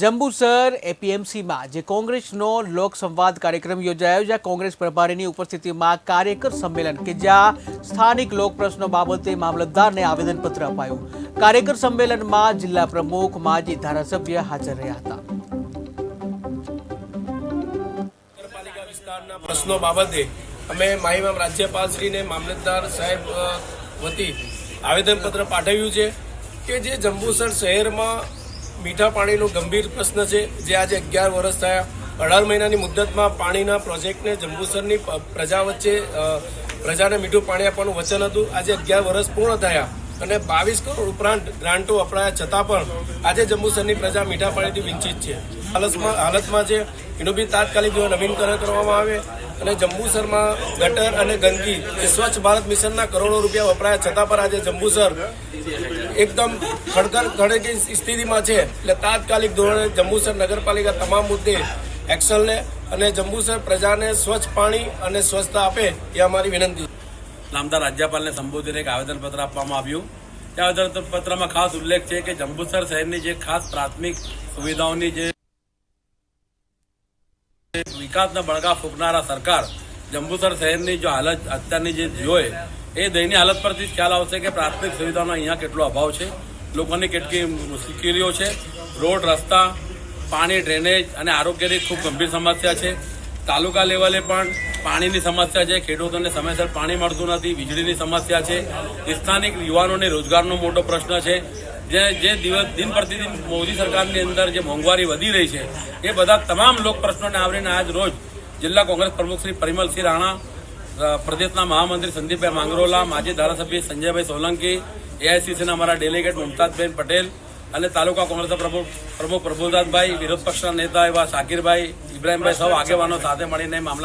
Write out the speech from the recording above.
જંબુસર એપીએમસીમાં જે કોંગ્રેસનો લોકસંવાદ કાર્યક્રમ યોજાયો, જ્યાં કોંગ્રેસ પ્રભારીની ઉપસ્થિતિમાં કાર્યકર સંમેલન કે જ્યાં સ્થાનિક લોક પ્રશ્નો બાબતે મામલતદારને આવેદનપત્ર અપાયું. કાર્યકર સંમેલનમાં જિલ્લા પ્રમુખ, માજી ધારાસભ્ય હાજર રહ્યા હતા. પ્રશ્નો બાબતે અમે માહિમામ રાજ્યપાલશ્રીને મામલતદાર સાહેબ વતી આવેદનપત્ર પાઠવ્યું છે કે જે જંબુસર શહેરમાં મીઠા પાણીનો ગંભીર પ્રશ્ન છે. જે આજે અગિયાર વર્ષ થયા. અઢાર મહિનાની મુદ્દતમાં પાણીના પ્રોજેક્ટને જંબુસરની પ્રજા વચ્ચે પ્રજાને મીઠું પાણી આપવાનું વચન હતું. આજે અગિયાર વર્ષ પૂર્ણ થયા અને બાવીસ કરોડ ઉપરાંત ગ્રાન્ટો અપનાયા છતાં પણ આજે જંબુસરની પ્રજા મીઠા પાણીથી વિંચિત છે. હાલતમાં હાલતમાં છે એનું બી તાત્કાલિક જો નવીનકરણ કરવામાં આવે અને જંબુસરમાં ગટર અને ગંદકી સ્વચ્છ ભારત મિશનના કરોડો રૂપિયા વપરાયા. છતાં પણ આજે જંબુસર એકદમ ખડગર ખડેકી સ્થિતિમાં છે એટલે તાત્કાલિક ધોરણે જંબુસર નગરપાલિકા તમામ મુદ્દે એક્શન લે અને જંબુસર પ્રજાને સ્વચ્છ પાણી અને સ્વચ્છતા આપે એ અમારી વિનંતી. નામદાર રાજ્યપાલને સંબોધીને એક આવેદનપત્ર આપવામાં આવ્યું તે આવેદનપત્રમાં ખાસ ઉલ્લેખ છે કે જંબુસર શહેરની જે ખાસ પ્રાથમિક સુવિધાઓની જે વિકાસના બળગા ફૂંકનારા સરકાર જંબુસર શહેરની જો હાલત અત્યારની જે જોઈએ એ દયની હાલત પરથી ખ્યાલ આવશે કે પ્રાથમિક સુવિધાનો અહીંયા કેટલો અભાવ છે. લોકોની કેટલી મુશ્કેલીઓ છે. રોડ, રસ્તા, પાણી, ડ્રેનેજ અને આરોગ્યની ખૂબ ગંભીર સમસ્યા છે. તાલુકા લેવલે પણ પાણીની સમસ્યા છે. ખેડૂતોને સમયસર પાણી મળતું નથી. વીજળીની સમસ્યા છે. સ્થાનિક યુવાનોને રોજગારનો મોટો પ્રશ્ન છે. જે જે દિવસ, દિન પ્રતિદિન મોદી સરકારની અંદર જે મોંઘવારી વધી રહી છે, એ બધા તમામ લોક પ્રશ્નોને આવરીને આજ રોજ જિલ્લા કોંગ્રેસ પ્રમુખ શ્રી પરિમલસિંહ રાણા પ્રદેશના મહામંત્રી સંદીપભાઈ માંગરોલા, માજી ધારાસભ્ય સંજયભાઈ સોલંકી, એઆઈસીસીના અમારા ડેલિગેટ મુમતાજબેન પટેલ અને તાલુકા કોંગ્રેસના પ્રમુખ પ્રમુખ પ્રભુદાસભાઈ વિરોધ પક્ષના નેતા એવા શાકીરભાઈ, ઇબ્રાહીમભાઈ સૌ આગેવાનો સાથે મળીને મામલા